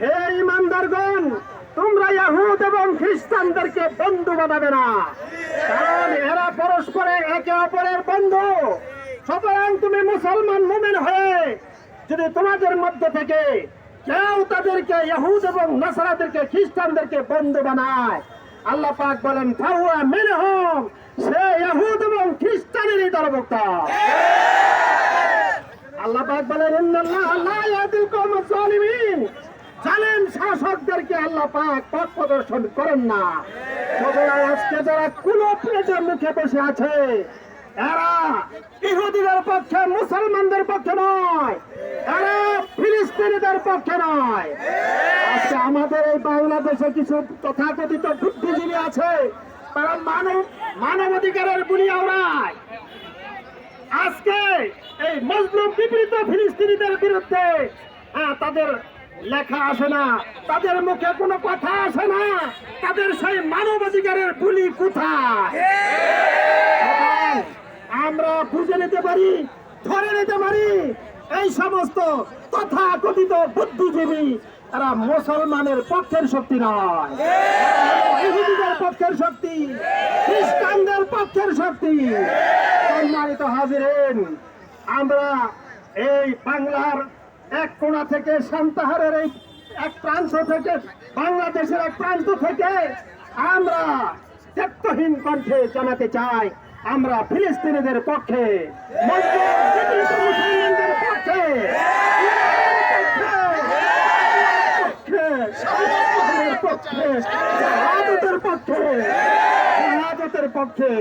হে ইমানদারগণ তোমরা ইয়াহুদ এবং খ্রিস্টানদেরকে বন্ধু বানাবে না। কারণ এরা পরস্পরের একে অপরের বন্ধু। সুতরাং তুমি মুসলমান মুমিন হয়ে যদি তোমাদের মধ্যে থেকে কেউ তাদেরকে ইহুদ এবং নাসারাদেরকে খ্রিস্টানদেরকে বন্ধু বানায়, আল্লাহ পাক বলেন, ফাহুয়া মিনহুম, সে ইহুদ এবং খ্রিস্টানেরই দলভুক্ত। আল্লাহ পাক বলেন, ইন্নাল্লাহ লা ইয়াহদিল কওমাজ জালিমিন জালেম শাসকদেরকে আল্লাহ পাক পথ প্রদর্শন করেন না। সুতরাং আজকে যারা কুলো প্লেটের মুখে বসে আছে, এরা ইহুদিদের পক্ষে, মুসলমানদের পক্ষে নয়, এরা ফিলিস্তিনিদের পক্ষে নয়। আজকে আমাদের এই বাংলাদেশে কিছু তথাকথিত বুদ্ধিজীবী আছে, তারা মানব, মানবাধিকারের বুনিয়া ওড়ায় আজকে এই মজলুম বিপরীত ফিলিস্তিনিদের বিরুদ্ধে তাদের লেখা আসে না। তাদের মুখে কোনো কথা আসে না। তাদের সেই মানবাধিকারের বুলি কোথায়? এখন আমরা বুঝে নিতে পারি ধরে নিতে পারি এই সমস্ত তথা কথিত বুদ্ধিজীবী তারা মুসলমানের পক্ষের শক্তি নয়। ইহুদিদের পক্ষের শক্তি খ্রিস্টানদের পক্ষের শক্তি। সম্মানিত হাজিরেন আমরা এই বাংলার এক কোণা থেকে সান্তাহারের এই এক প্রান্ত থেকে, বাংলাদেশের এক প্রান্ত থেকে আমরা ত্যাক্তহীন কণ্ঠে জানাতে চাই। আমরা ফিলিস্তিনিদের পক্ষে পক্ষে।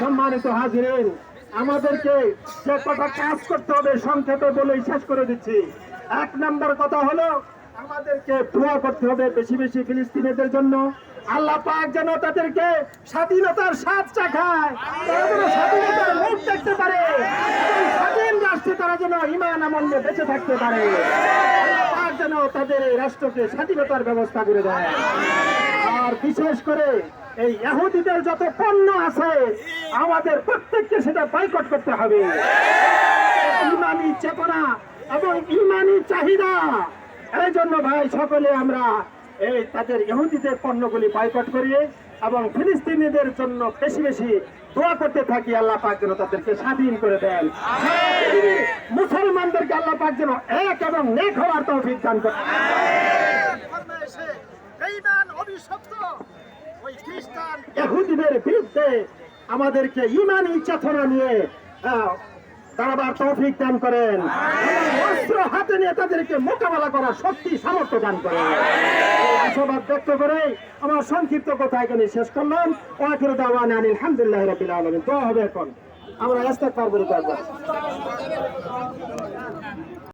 সম্মানিত হাজিরেন আমাদেরকে যে কটা কাজ করতে হবে সংক্ষেপে বলেই শেষ করে দিচ্ছি। এক নম্বর কথা হলো, আমাদেরকে দোয়া করতে হবে বেশি বেশি ফিলিস্তিনিদের জন্য। আল্লাহ পাক যেন তাদেরকে স্বাধীনতার স্বাদ চাখায়, তারা যেন স্বাধীনতার মুখ দেখতে পারে স্বাধীন রাষ্ট্রে তারা যেন ইমান আমলে বেঁচে থাকতে পারে। আল্লাহ পাক যেন তাদের রাষ্ট্রকে স্বাধীনতার ব্যবস্থা করে দেয়। আর বিশেষ করে এই ইহুদিদের যত পণ্য আছে, আমাদের প্রত্যেককে সেটা বয়কট করতে হবে। ইমানি চেতনা এবং ইমানি চাহিদা। এই জন্য ভাই, সকলে আমরা এই তাদের ইহুদিদের পণ্যগুলি বয়কট করিয়ে এবং ফিলিস্তিনিদের জন্য বেশি বেশি দোয়া করতে থাকি, আল্লাহ পাক যেন তাদেরকে স্বাধীন করে দেন। মুসলমানদেরকে আল্লাহ পাক যেন এক এবং নেক হওয়ার তৌফিক দান বেঈমান, অভিশপ্ত। ওই বিরুদ্ধে আমাদেরকে ইমানি চেতনা নিয়ে দাঁড়াবার তৌফিক দান করেন। অস্ত্র হাতে নিয়ে তাদেরকে মোকাবেলা করার শক্তি সামর্থ্য দান করেন। আশাবাদ ব্যক্ত করে আমার সংক্ষিপ্ত কথা এখানে শেষ করলাম। ওয়াকির দাওয়ান আলহামদুলিল্লাহ রাবিল আলমিন। দোয়া হবে এখন। আমরা বলে করব